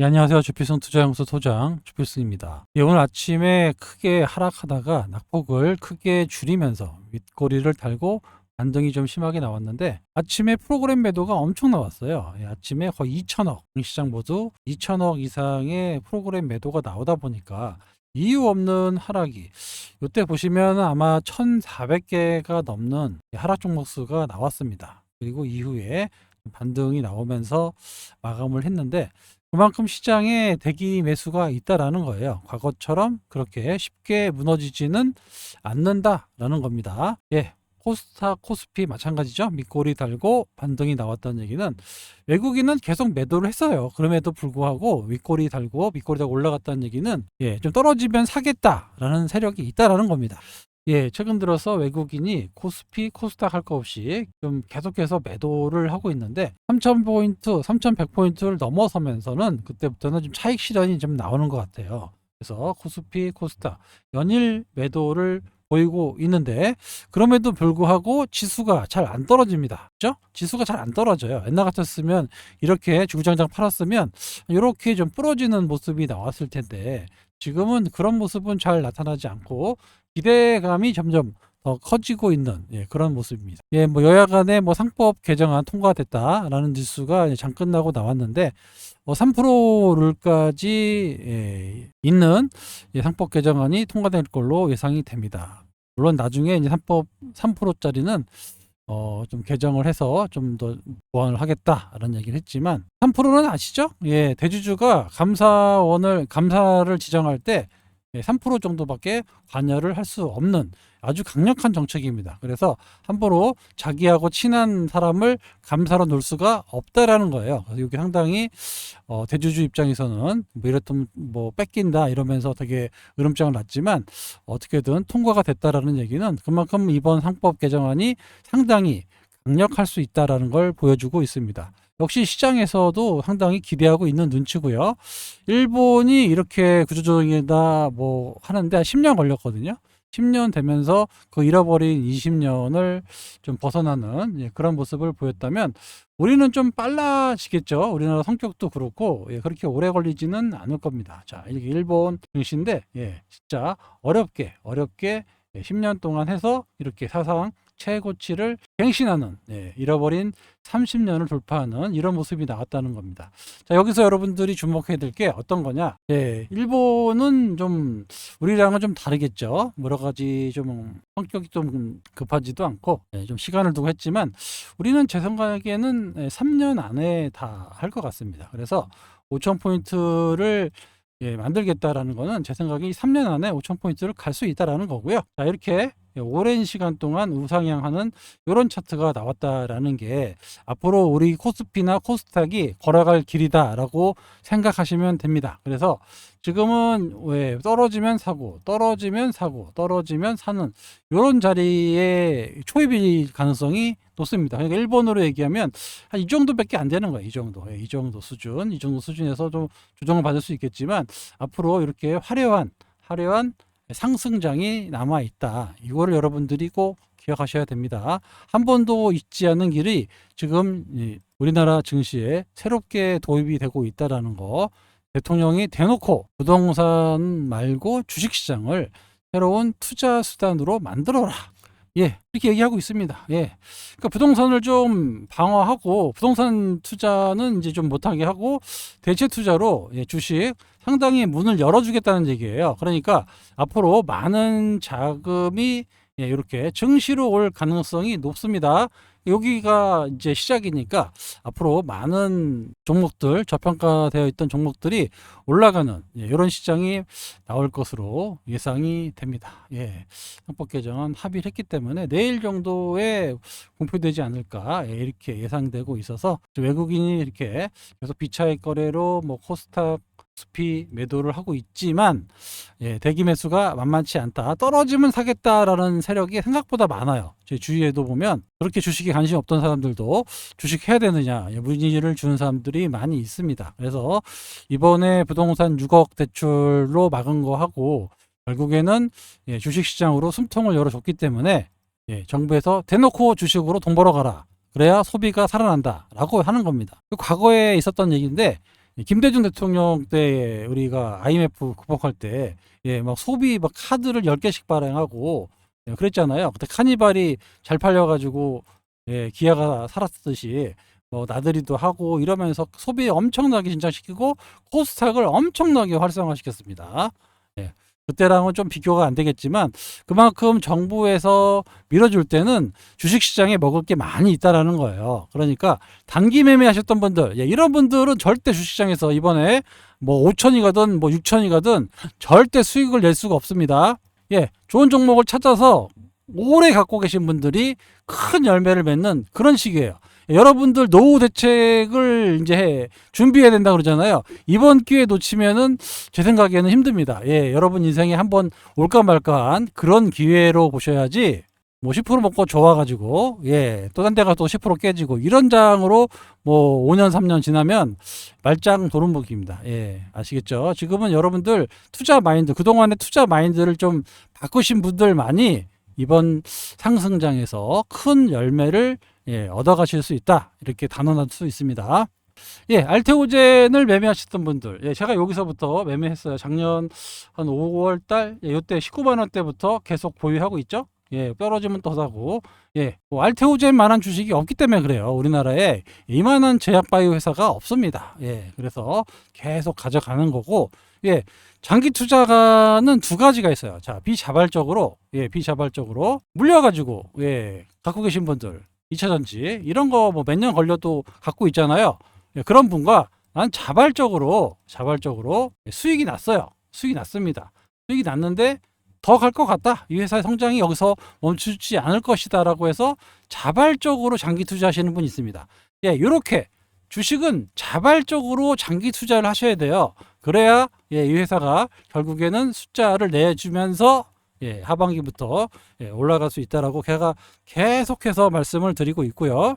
예, 안녕하세요. 주필승 투자연구소 소장 주필승입니다. 예, 오늘 아침에 크게 하락하다가 낙폭을 크게 줄이면서 윗꼬리를 달고 반등이 좀 심하게 나왔는데 아침에 프로그램 매도가 엄청 나왔어요. 예, 아침에 거의 2천억 시장 모두 2천억 이상의 프로그램 매도가 나오다 보니까 이유 없는 하락이 이때 보시면 아마 1,400개가 넘는 하락 종목 수가 나왔습니다. 그리고 이후에 반등이 나오면서 마감을 했는데 그만큼 시장에 대기 매수가 있다라는 거예요. 과거처럼 그렇게 쉽게 무너지지는 않는다라는 겁니다. 예. 코스타, 코스피 마찬가지죠. 밑꼬리 달고 반등이 나왔다는 얘기는 외국인은 계속 매도를 했어요. 그럼에도 불구하고 윗꼬리 달고 밑꼬리 달고 올라갔다는 얘기는 예, 좀 떨어지면 사겠다라는 세력이 있다라는 겁니다. 예, 최근 들어서 외국인이 코스피, 코스닥 할 거 없이 좀 계속해서 매도를 하고 있는데 3,000포인트, 3,100포인트를 넘어서면서는 그때부터는 좀 차익 실현이 좀 나오는 것 같아요. 그래서 코스피, 코스닥 연일 매도를 보이고 있는데 그럼에도 불구하고 지수가 잘 안 떨어집니다. 그죠? 지수가 잘 안 떨어져요. 옛날 같았으면 이렇게 주구장창 팔았으면 이렇게 좀 부러지는 모습이 나왔을 텐데 지금은 그런 모습은 잘 나타나지 않고 기대감이 점점 더 커지고 있는 예, 그런 모습입니다. 예, 뭐 여야 간에 뭐 상법 개정안 통과됐다라는 지수가 장 끝나고 나왔는데 뭐 3%를까지 예, 있는 예, 상법 개정안이 통과될 걸로 예상이 됩니다. 물론 나중에 이제 3법 3%짜리는 어, 좀 개정을 해서 좀 더 보완을 하겠다라는 얘기를 했지만 3%는 아시죠? 예, 대주주가 감사원을 감사를 지정할 때 예, 3% 정도밖에 관여를 할 수 없는 아주 강력한 정책입니다. 그래서 함부로 자기하고 친한 사람을 감사로 놓을 수가 없다라는 거예요. 그래서 이게 상당히 어, 대주주 입장에서는 뭐 이랬던 뭐 뺏긴다 이러면서 되게 으름장을 놨지만 어떻게든 통과가 됐다라는 얘기는 그만큼 이번 상법 개정안이 상당히 강력할 수 있다라는 걸 보여주고 있습니다. 역시 시장에서도 상당히 기대하고 있는 눈치고요. 일본이 이렇게 구조조정이다 뭐 하는데 한 10년 걸렸거든요. 10년 되면서 그 잃어버린 20년을 좀 벗어나는 예, 그런 모습을 보였다면 우리는 좀 빨라지겠죠. 우리나라 성격도 그렇고 예, 그렇게 오래 걸리지는 않을 겁니다. 자, 이게 일본 증시인데 예, 진짜 어렵게 어렵게 예, 10년 동안 해서 이렇게 사상 최고치를 갱신하는 예, 잃어버린 30년을 돌파하는 이런 모습이 나왔다는 겁니다. 자 여기서 여러분들이 주목해야 될 게 어떤 거냐? 예, 일본은 좀 우리랑은 좀 다르겠죠. 여러 가지 좀 성격이 좀 급하지도 않고 예, 좀 시간을 두고 했지만 우리는 제 생각에는 예, 3년 안에 다 할 것 같습니다. 그래서 5천 포인트를 예, 만들겠다라는 거는 제 생각에 3년 안에 5천 포인트를 갈 수 있다라는 거고요. 자 이렇게 예, 오랜 시간 동안 우상향하는 이런 차트가 나왔다라는 게 앞으로 우리 코스피나 코스닥이 걸어갈 길이다라고 생각하시면 됩니다. 그래서 지금은 왜 떨어지면 사고, 떨어지면 사고, 떨어지면 사는 이런 자리에 초입일 가능성이 높습니다. 그러니까 일본어로 얘기하면 한 이 정도밖에 안 되는 거예요. 이 정도, 예, 이 정도 수준, 이 정도 수준에서 좀 조정을 받을 수 있겠지만 앞으로 이렇게 화려한 화려한 상승장이 남아 있다. 이거를 여러분들이 꼭 기억하셔야 됩니다. 한 번도 잊지 않는 길이 지금 우리나라 증시에 새롭게 도입이 되고 있다라는 거. 대통령이 대놓고 부동산 말고 주식시장을 새로운 투자 수단으로 만들어라. 예, 이렇게 얘기하고 있습니다. 예. 그러니까 부동산을 좀 방어하고 부동산 투자는 이제 좀 못하게 하고 대체 투자로 예, 주식 상당히 문을 열어주겠다는 얘기예요. 그러니까 앞으로 많은 자금이 예, 이렇게 증시로 올 가능성이 높습니다. 여기가 이제 시작이니까 앞으로 많은 종목들 저평가되어 있던 종목들이 올라가는 예, 이런 시장이 나올 것으로 예상이 됩니다. 예, 상법 개정안 합의를 했기 때문에 내일 정도에 공표되지 않을까 예, 이렇게 예상되고 있어서 외국인이 이렇게 계속 비차익 거래로 뭐 코스닥 수피 매도를 하고 있지만 예, 대기 매수가 만만치 않다. 떨어지면 사겠다라는 세력이 생각보다 많아요. 제 주위에도 보면 그렇게 주식에 관심 없던 사람들도 주식 해야 되느냐 예, 문의를 주는 사람들이 많이 있습니다. 그래서 이번에 부동산 6억 대출로 막은 거 하고 결국에는 예, 주식 시장으로 숨통을 열어줬기 때문에 예, 정부에서 대놓고 주식으로 돈 벌어가라. 그래야 소비가 살아난다라고 하는 겁니다. 그 과거에 있었던 얘기인데 김대중 대통령 때 우리가 IMF 극복할 때 예, 막 소비 막 카드를 10개씩 발행하고 예, 그랬잖아요. 그때 카니발이 잘 팔려 가지고 예, 기아가 살았듯이 뭐 나들이도 하고 이러면서 소비 엄청나게 진작시키고 코스닥을 엄청나게 활성화시켰습니다. 예. 그때랑은 좀 비교가 안 되겠지만 그만큼 정부에서 밀어줄 때는 주식시장에 먹을 게 많이 있다라는 거예요. 그러니까 단기 매매하셨던 분들, 예, 이런 분들은 절대 주식시장에서 이번에 뭐 5천이 가든 뭐 6천이 가든 절대 수익을 낼 수가 없습니다. 예, 좋은 종목을 찾아서 오래 갖고 계신 분들이 큰 열매를 맺는 그런 시기예요. 여러분들 노후 대책을 이제 준비해야 된다 그러잖아요. 이번 기회 놓치면은 제 생각에는 힘듭니다. 예, 여러분 인생에 한번 올까 말까한 그런 기회로 보셔야지 뭐 10% 먹고 좋아가지고 예, 또 딴 데가 또 10% 깨지고 이런 장으로 뭐 5년 3년 지나면 말짱 도루묵입니다. 예, 아시겠죠? 지금은 여러분들 투자 마인드 그동안의 투자 마인드를 좀 바꾸신 분들 많이 이번 상승장에서 큰 열매를 예, 얻어가실 수 있다. 이렇게 단언할 수 있습니다. 예, 알테오젠을 매매하셨던 분들, 예, 제가 여기서부터 매매했어요. 작년 한 5월 달, 예, 요때 19만 원대부터 계속 보유하고 있죠. 예, 떨어지면 또 사고, 예, 뭐 알테오젠만한 주식이 없기 때문에 그래요. 우리나라에 이만한 제약바이오 회사가 없습니다. 예, 그래서 계속 가져가는 거고, 예, 장기 투자가는 두 가지가 있어요. 자, 비자발적으로, 예, 비자발적으로 물려가지고, 예, 갖고 계신 분들, 2차 전지 이런 거 뭐 몇 년 걸려도 갖고 있잖아요. 예, 그런 분과 난 자발적으로 자발적으로 수익이 났어요. 수익이 났습니다. 수익이 났는데 더 갈 것 같다. 이 회사의 성장이 여기서 멈추지 않을 것이다라고 해서 자발적으로 장기 투자하시는 분이 있습니다. 예, 이렇게 주식은 자발적으로 장기 투자를 하셔야 돼요. 그래야 예, 이 회사가 결국에는 숫자를 내주면서 예, 하반기부터 예, 올라갈 수 있다라고 제가 계속해서 말씀을 드리고 있고요.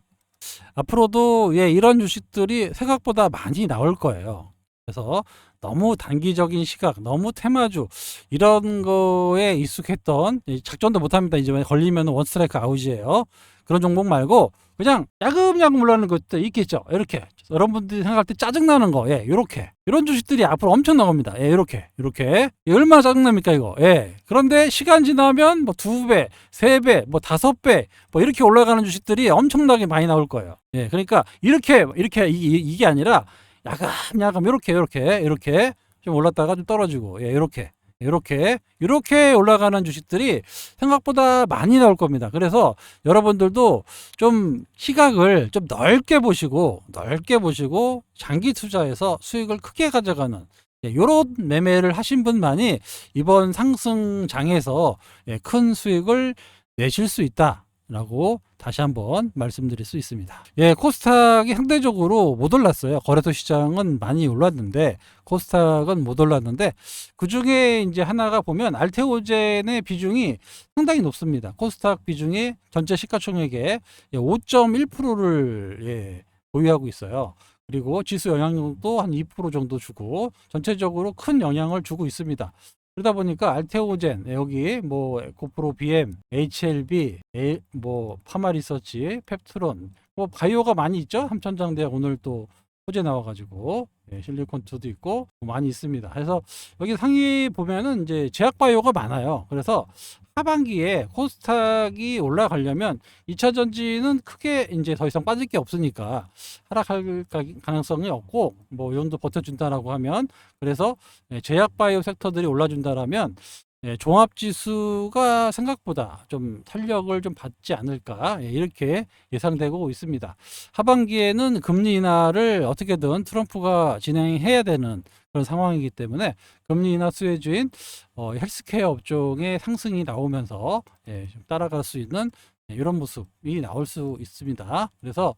앞으로도 예, 이런 주식들이 생각보다 많이 나올 거예요. 그래서 너무 단기적인 시각, 너무 테마주 이런 거에 익숙했던 예, 작전도 못 합니다. 이제 걸리면 원 스트라이크 아웃이에요. 그런 종목 말고 그냥 야금야금 올라가는 것도 있겠죠. 이렇게 여러분들이 생각할 때 짜증 나는 거, 예, 이렇게 이런 주식들이 앞으로 엄청 나옵니다. 예, 이렇게 이렇게 예, 얼마나 짜증 납니까 이거? 예. 그런데 시간 지나면 뭐 두 배, 세 배, 뭐 다섯 배, 뭐 이렇게 올라가는 주식들이 엄청나게 많이 나올 거예요. 예, 그러니까 이렇게 이렇게 이, 이 게 아니라 야금 야금 이렇게 이렇게 이렇게 좀 올랐다가 좀 떨어지고, 예, 이렇게 이렇게 이렇게 올라가는 주식들이 생각보다 많이 나올 겁니다. 그래서 여러분들도 좀 시각을 좀 넓게 보시고 넓게 보시고 장기 투자해서 수익을 크게 가져가는 이런 매매를 하신 분만이 이번 상승장에서 예, 큰 수익을 내실 수 있다 라고 다시 한번 말씀드릴 수 있습니다. 예, 코스닥이 상대적으로 못 올랐어요. 거래소 시장은 많이 올랐는데 코스닥은 못 올랐는데 그 중에 이제 하나가 보면 알테오젠의 비중이 상당히 높습니다. 코스닥 비중이 전체 시가총액의 5.1%를 예, 보유하고 있어요. 그리고 지수 영향력도 한 2% 정도 주고 전체적으로 큰 영향을 주고 있습니다. 그러다 보니까 알테오젠 여기 뭐 에코프로 BM, HLB, 에, 뭐 파마리서치, 펩트론 뭐 바이오가 많이 있죠. 함천장대학 오늘 또 호재 나와가지고 예, 실리콘투도 있고 많이 있습니다. 그래서 여기 상위 보면은 이제 제약 바이오가 많아요. 그래서 하반기에 코스닥이 올라가려면 2차 전지는 크게 이제 더 이상 빠질 게 없으니까 하락할 가- 가능성이 없고 뭐이 정도 버텨준다라고 하면 그래서 예, 제약 바이오 섹터들이 올라준다라면 예, 종합 지수가 생각보다 좀 탄력을 좀 받지 않을까 예, 이렇게 예상되고 있습니다. 하반기에는 금리 인하를 어떻게든 트럼프가 진행해야 되는 그런 상황이기 때문에 금리 인하 수혜 주인 어, 헬스케어 업종의 상승이 나오면서 예, 좀 따라갈 수 있는 예, 이런 모습이 나올 수 있습니다. 그래서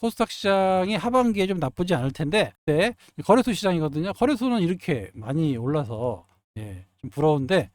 코스닥 시장이 하반기에 좀 나쁘지 않을 텐데 네, 거래소 시장이거든요. 거래소는 이렇게 많이 올라서 예, 좀 부러운데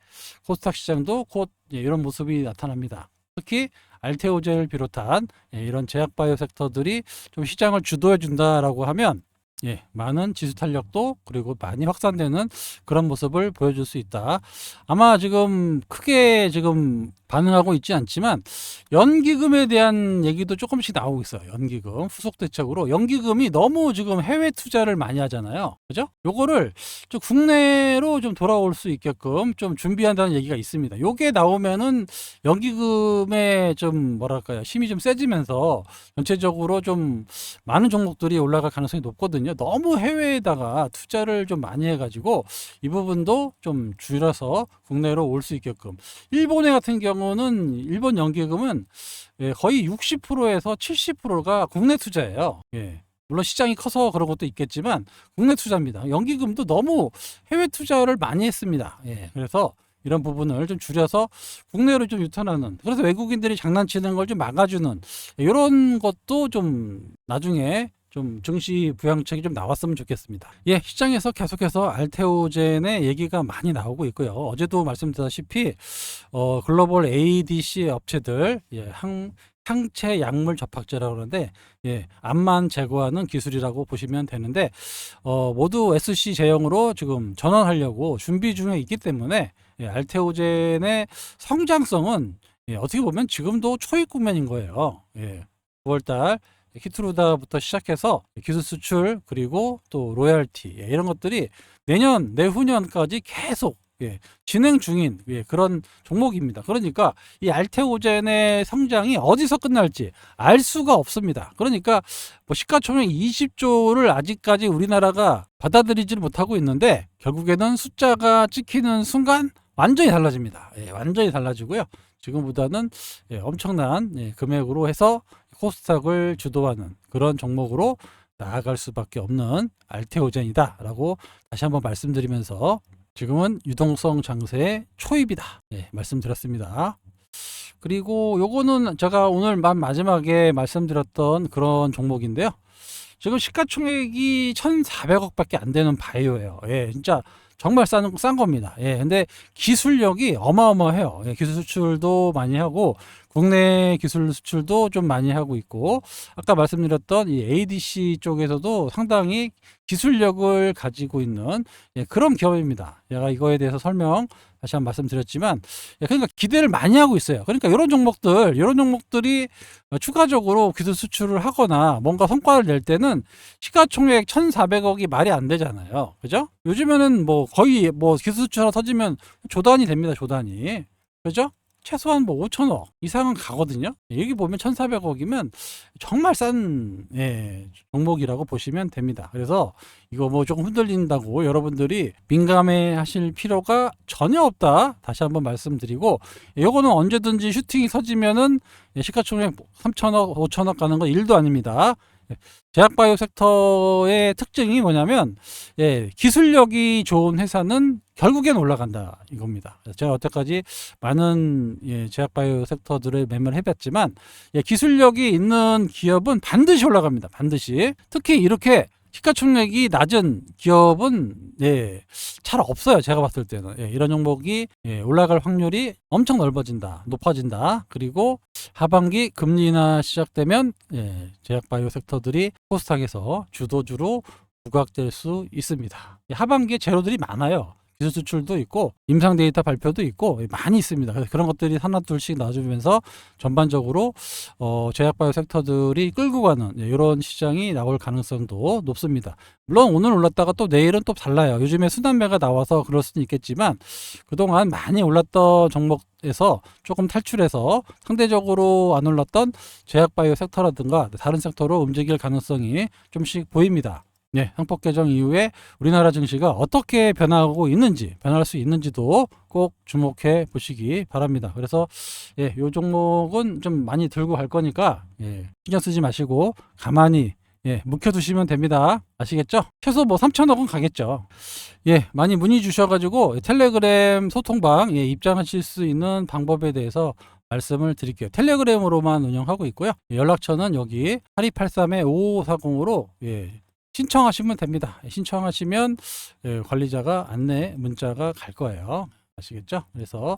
코스닥 시장도 곧 예, 이런 모습이 나타납니다. 특히 알테오젠을 비롯한 예, 이런 제약바이오 섹터들이 좀 시장을 주도해 준다라고 하면 예, 많은 지수 탄력도 그리고 많이 확산되는 그런 모습을 보여줄 수 있다. 아마 지금 크게 지금 반응하고 있지 않지만 연기금에 대한 얘기도 조금씩 나오고 있어요. 연기금 후속 대책으로 연기금이 너무 지금 해외 투자를 많이 하잖아요. 그죠? 요거를 좀 국내로 좀 돌아올 수 있게끔 좀 준비한다는 얘기가 있습니다. 요게 나오면은 연기금의 좀 뭐랄까요 힘이 좀 세지면서 전체적으로 좀 많은 종목들이 올라갈 가능성이 높거든요. 너무 해외에다가 투자를 좀 많이 해가지고 이 부분도 좀 줄여서 국내로 올 수 있게끔. 일본에 같은 경우는 일본 연기금은 예, 거의 60%에서 70%가 국내 투자예요. 예. 물론 시장이 커서 그런 것도 있겠지만 국내 투자입니다. 연기금도 너무 해외 투자를 많이 했습니다. 예. 그래서 이런 부분을 좀 줄여서 국내로 좀 유턴하는 그래서 외국인들이 장난치는 걸 좀 막아주는 이런 것도 좀 나중에 좀 증시 부양책이 좀 나왔으면 좋겠습니다. 예, 시장에서 계속해서 알테오젠의 얘기가 많이 나오고 있고요. 어제도 말씀드렸다시피 어, 글로벌 ADC 업체들 예, 항 향체 약물 접합제라고 그러는데 예, 암만 제거하는 기술이라고 보시면 되는데 어, 모두 SC 제형으로 지금 전환하려고 준비 중에 있기 때문에 예, 알테오젠의 성장성은 예, 어떻게 보면 지금도 초입 국면인 거예요. 예, 9월달 히트루다부터 시작해서 기술 수출 그리고 또 로열티 예, 이런 것들이 내년 내후년까지 계속 예, 진행 중인 예, 그런 종목입니다. 그러니까 이 알테오젠의 성장이 어디서 끝날지 알 수가 없습니다. 그러니까 뭐 시가총액 20조를 아직까지 우리나라가 받아들이지를 못하고 있는데 결국에는 숫자가 찍히는 순간 완전히 달라집니다. 예, 완전히 달라지고요. 지금보다는 예, 엄청난 예, 금액으로 해서 코스닥을 주도하는 그런 종목으로 나아갈 수밖에 없는 알테오젠이다라고 다시 한번 말씀드리면서 지금은 유동성 장세의 초입이다. 예, 말씀드렸습니다. 그리고 요거는 제가 오늘 맨 마지막에 말씀드렸던 그런 종목인데요. 지금 시가총액이 1,400억 밖에 안 되는 바이오예요. 예, 진짜 정말 싼, 싼 겁니다. 예, 근데 기술력이 어마어마해요. 예, 기술 수출도 많이 하고 국내 기술 수출도 좀 많이 하고 있고 아까 말씀드렸던 이 ADC 쪽에서도 상당히 기술력을 가지고 있는 예, 그런 기업입니다. 제가 이거에 대해서 설명 다시 한번 말씀드렸지만 예, 그러니까 기대를 많이 하고 있어요. 그러니까 이런 종목들 이런 종목들이 어, 추가적으로 기술 수출을 하거나 뭔가 성과를 낼 때는 시가총액 1,400억이 말이 안 되잖아요. 그죠? 요즘에는 뭐 거의 뭐 기술 수출 하나 터지면 조단이 됩니다. 조단이. 그죠? 최소한 뭐 5천억 이상은 가거든요. 여기 보면 1,400억이면 정말 싼 예, 종목이라고 보시면 됩니다. 그래서 이거 뭐 조금 흔들린다고 여러분들이 민감해 하실 필요가 전혀 없다. 다시 한번 말씀드리고 이거는 언제든지 슈팅이 서지면은 예, 시가총액 3천억, 5천억 가는 건 일도 아닙니다. 예, 제약바이오 섹터의 특징이 뭐냐면 예, 기술력이 좋은 회사는 결국엔 올라간다 이겁니다. 제가 여태까지 많은 예, 제약바이오 섹터들을 매매를 해봤지만 예, 기술력이 있는 기업은 반드시 올라갑니다. 반드시 특히 이렇게 시가총액이 낮은 기업은 예, 잘 없어요. 제가 봤을 때는 예, 이런 종목이 예, 올라갈 확률이 엄청 넓어진다, 높아진다. 그리고 하반기 금리 인하 시작되면 예, 제약 바이오 섹터들이 코스닥에서 주도주로 부각될 수 있습니다. 하반기에 재료들이 많아요. 기술 수출도 있고 임상 데이터 발표도 있고 많이 있습니다. 그런 것들이 하나 둘씩 나와주면서 전반적으로 어, 제약바이오 섹터들이 끌고 가는 이런 시장이 나올 가능성도 높습니다. 물론 오늘 올랐다가 또 내일은 또 달라요. 요즘에 순환매가 나와서 그럴 수는 있겠지만 그동안 많이 올랐던 종목에서 조금 탈출해서 상대적으로 안 올랐던 제약바이오 섹터라든가 다른 섹터로 움직일 가능성이 좀씩 보입니다. 네, 항법 개정 이후에 우리나라 증시가 어떻게 변하고 있는지, 변할 수 있는지도 꼭 주목해 보시기 바랍니다. 그래서 예, 요 종목은 좀 많이 들고 갈 거니까 예, 신경 쓰지 마시고 가만히 예, 묵혀두시면 됩니다. 아시겠죠? 최소 뭐 3천억은 가겠죠. 예, 많이 문의 주셔가지고 텔레그램 소통방 예, 입장하실 수 있는 방법에 대해서 말씀을 드릴게요. 텔레그램으로만 운영하고 있고요. 예, 연락처는 여기 8283-5540으로 예, 신청하시면 됩니다. 신청하시면 예, 관리자가 안내 문자가 갈 거예요. 아시겠죠? 그래서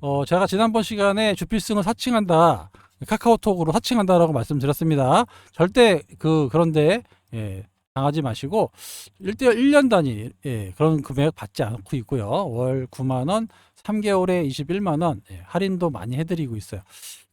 어, 제가 지난번 시간에 주필승을 사칭한다. 카카오톡으로 사칭한다라고 말씀드렸습니다. 절대 그 그런데 예, 당하지 마시고 1대 1년 단위 예, 그런 금액 받지 않고 있고요. 월 9만 원, 3개월에 21만 원 예, 할인도 많이 해드리고 있어요.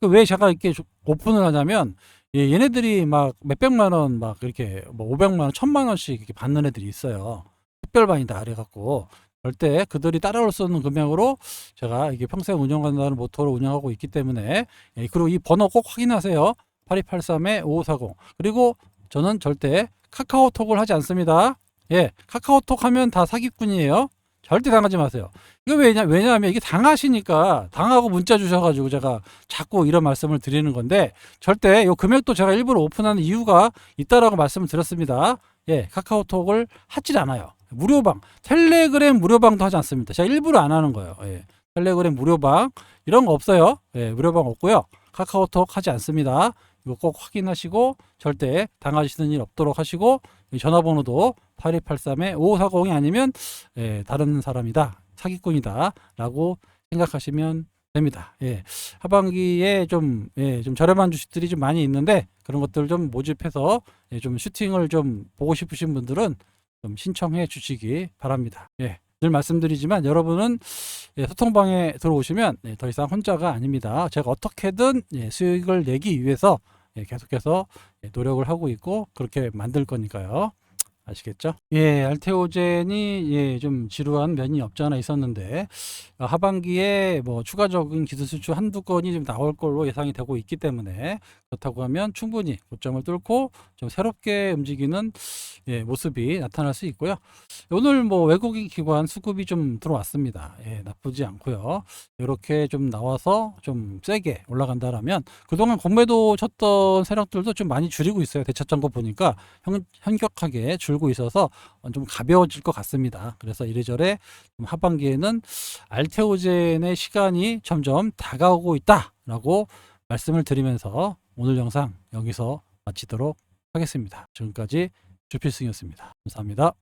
그왜 제가 이렇게 조- 오픈을 하냐면 예, 얘네들이 막 몇백만 원 막 이렇게 뭐 500만 원, 1000만 원씩 이렇게 받는 애들이 있어요. 특별반이다 그래갖고 절대 그들이 따라올 수 없는 금액으로 제가 이게 평생 운영한다는 모토로 운영하고 있기 때문에 예, 그리고 이 번호 꼭 확인하세요. 8283에 5540 그리고 저는 절대 카카오톡을 하지 않습니다. 예, 카카오톡 하면 다 사기꾼이에요. 절대 당하지 마세요. 이거 왜냐, 왜냐하면 이게 당하시니까, 당하고 문자 주셔가지고 제가 자꾸 이런 말씀을 드리는 건데, 절대 이 금액도 제가 일부러 오픈하는 이유가 있다라고 말씀을 드렸습니다. 예, 카카오톡을 하질 않아요. 무료방, 텔레그램 무료방도 하지 않습니다. 제가 일부러 안 하는 거예요. 예, 텔레그램 무료방, 이런 거 없어요. 예, 무료방 없고요. 카카오톡 하지 않습니다. 이거 꼭 확인하시고, 절대 당하시는 일 없도록 하시고, 이 전화번호도 8283에 5540이 아니면 예, 다른 사람이다. 사기꾼이다. 라고 생각하시면 됩니다. 예. 하반기에 좀, 예, 좀 저렴한 주식들이 좀 많이 있는데 그런 것들 좀 모집해서 예, 좀 슈팅을 좀 보고 싶으신 분들은 좀 신청해 주시기 바랍니다. 예. 늘 말씀드리지만 여러분은 예, 소통방에 들어오시면 예, 더 이상 혼자가 아닙니다. 제가 어떻게든 예, 수익을 내기 위해서 예, 계속해서 예, 노력을 하고 있고 그렇게 만들 거니까요. 아시겠죠? 예, 알테오젠이 예, 좀 지루한 면이 없지 않아 있었는데 어, 하반기에 뭐 추가적인 기술 수출 한두 건이 좀 나올 걸로 예상이 되고 있기 때문에 그렇다고 하면 충분히 고점을 뚫고 좀 새롭게 움직이는 예, 모습이 나타날 수 있고요. 오늘 뭐 외국인 기관 수급이 좀 들어왔습니다. 예, 나쁘지 않고요. 이렇게 좀 나와서 좀 세게 올라간다라면 그동안 공매도 쳤던 세력들도 좀 많이 줄이고 있어요. 대차점 거 보니까 현, 현격하게 줄고 있어서 좀 가벼워질 것 같습니다. 그래서 이래저래 좀 하반기에는 알테오젠의 시간이 점점 다가오고 있다라고 말씀을 드리면서 오늘 영상 여기서 마치도록 하겠습니다. 지금까지 주필승이었습니다. 감사합니다.